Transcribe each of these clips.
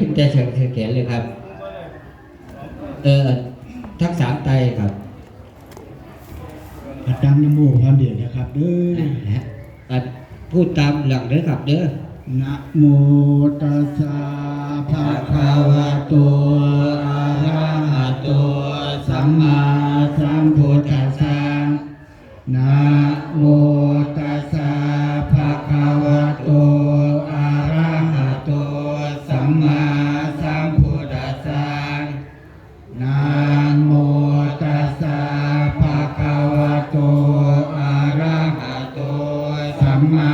ผ้าไตรขึ้นแต่เฉียงแขนเลยครับ เออทั้งสามไตรครับอาดังนโมพร้อมเดียวนะครับเด้ออะพูดตามหลังเด้อครับเด้อนะโมตัสสะ มมา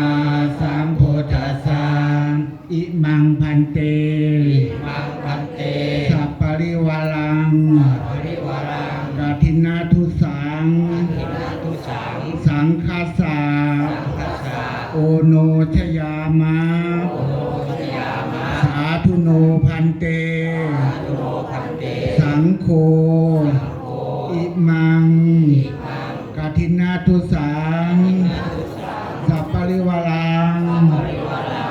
สัมพุทธัสสะอิมังพันเตมังพันเตสัพปริวารังปริวารังกาทินาทุสังทินาทุสัง สังคาสาสังคัสสะโอโนชยามะโอโนทยามะ สาธุโนพันเตตุโนพันเต สังโฆโออิมังมังกาทินาทุสัง ทุสัง สัพปริวารัง ปริวารั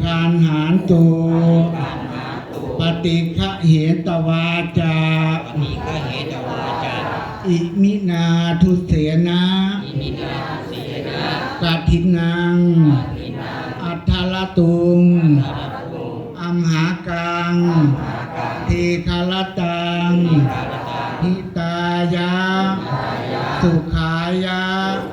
งปฏิคานหารตุปานหาตุปฏิฆะเหตวาจาปณิกเหตวาจาอิมินาทุเสนะอิมินาเสียนะกาทินังอินาอัทธลตุงตาตุงอัมหากังหากังทีคารตังกาลตังหิตายะตายะสุขายะ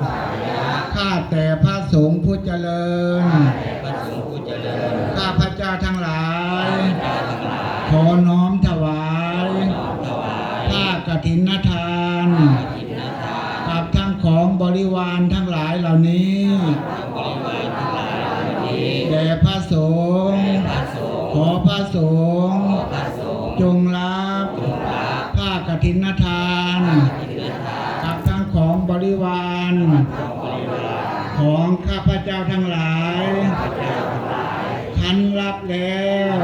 ตายะ ข้าแต่พระสงฆ์ผู้เจริญ แต่พระสงฆ์ผู้เจริญ ข้าพระเจ้าทั้งหลายเจ้าทั้งหลาย ขอน้อมถวายน้อมถวายผ้ากฐินทานทินนาทานกับทั้งของบริวารทั้งหลายเหล่านี้บริวารทั้งหลายเหล่านี้แด่พระสงฆ์พระสงฆ์ขอพระสงฆ์พระสงฆ์จงรับจงรับผ้ากฐินทานทินนาทานกับทั้งของบริวารของบริวาร ของข้าพเจ้าทั้งหลาย พระเจ้าทั้งหลายคันรับแล้ว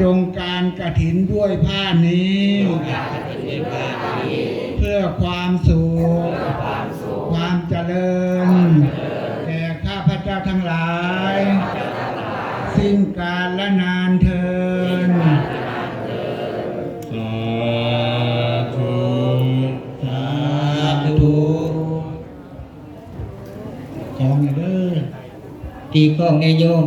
จงการกฐินด้วยผ้านี้อยากจะเป็นด้วยการนี้เพื่อความสุขความสุขความเจริญแก่ข้าพเจ้าทั้งหลาย สิ้นกาลและนานเทินสาธุสาธุของเด้อตีกล้องในโยม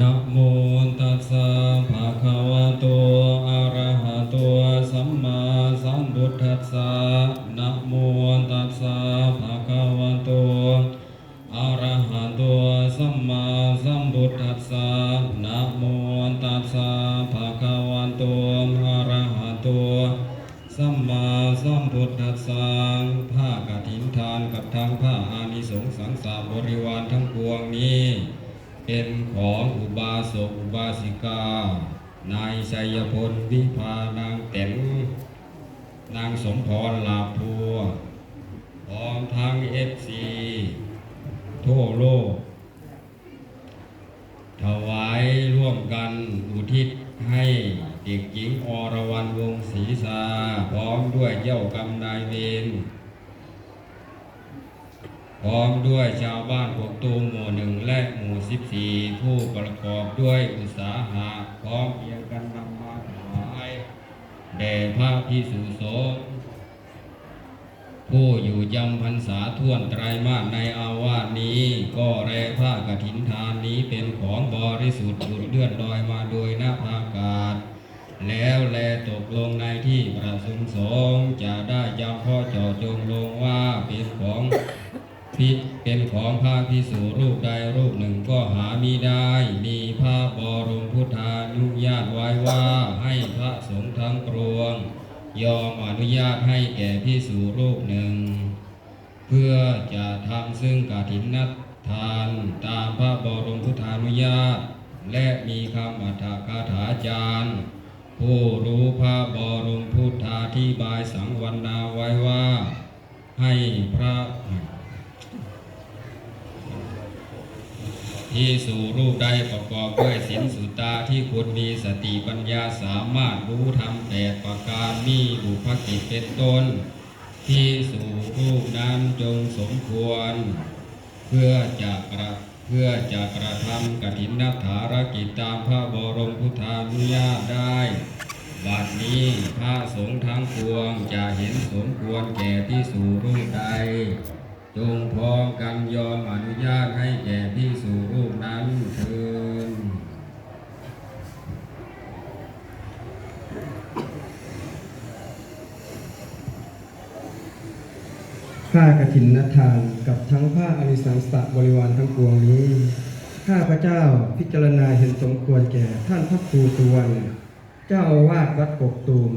นะโมตัสสะภะคะวะโตอะระหะโตสัมมาสัมพุทธัสสะนะโมตัสสะภะคะวะโตอะระหะโตสัมมาสัมพุทธัสสะนะโมตัสสะภะคะวะโตอะระหะโตสัมมาสัมพุทธัสสะผ้ากฐินทานกับทางผ้าอานิสงส์สังสารบริวารทั้งปวงนี้ เป็นของอุบาสกอุบาสิกา นายชัยพลวิพานางเต็มนางสมพรลาพัวพร้อมทั้งเอฟซีทั่วโลก ถวายร่วมกันอุทิศให้เด็กหญิงอรวรรณวงศรีสาพร้อมด้วยเจ้ากรรมนายเวร ร้อมด้วยชาวบ้านกกตูหมู่หนึ่งและหมู่สิบสี่ผู้ประกอบด้วยอุตสาหะพร้อมเพียงกันนำมาถวายแด่พระพิสุสงฆ์ผู้อยู่จำพรรษาท่วนไตรมาสในอาวาสนี้ ก็แรผ้ากฐินทานนี้เป็นของบริสุทธิ์หลุดเลื่อนลอยมาโดยหน้าอากาศ แล้วแลตกลงในที่ประสุมสงฆ์จะได้จำพ่อเจาะจงลงว่าเป็นของ พิเป็นของพระพิสุรูปใดรูปหนึ่งก็หามิได้ มีพระบรมพุทธานุญาตไว้ว่าให้พระสงฆ์ทั้งปวง ยอมอนุญาตให้แก่พิสูรูปหนึ่ง เพื่อจะทำซึ่งกฐินนัตทานตามพระบรมพุทธานุญาต และมีคำอัฏฐกถาจารย์ ผู้รู้พระบรมพุทธาธิบายสังวรณาไว้ว่า ให้พระ ที่สู่รูปใดประกอบด้วยศีลสุตาที่คนมีสติปัญญาสามารถรู้ธรรมแปดประการมีบุพกิจเป็นต้น ที่สู่รูปนั้นจงสมควร เพื่อจะกระเพื่อจะกระทำกฐินนัฐารกิจตามพระบรมพุทธานุญาตได้บัดนี้พระสงฆ์ทั้งปวงจะเห็นสมควรแก่ที่สู่รูปใด จงพร้อมกันยอมอนุญาตให้แก่ที่สู่รูปนั้นเถิน ข้ากฐินนทานกับทั้งผ้าอนิสังสะบริวารทั้งปวงนี้ ข้าพระเจ้าพิจารณาเห็นสมควรแก่ท่านพระครูสุวรรณเจ้าอาวาสวัดกกตูม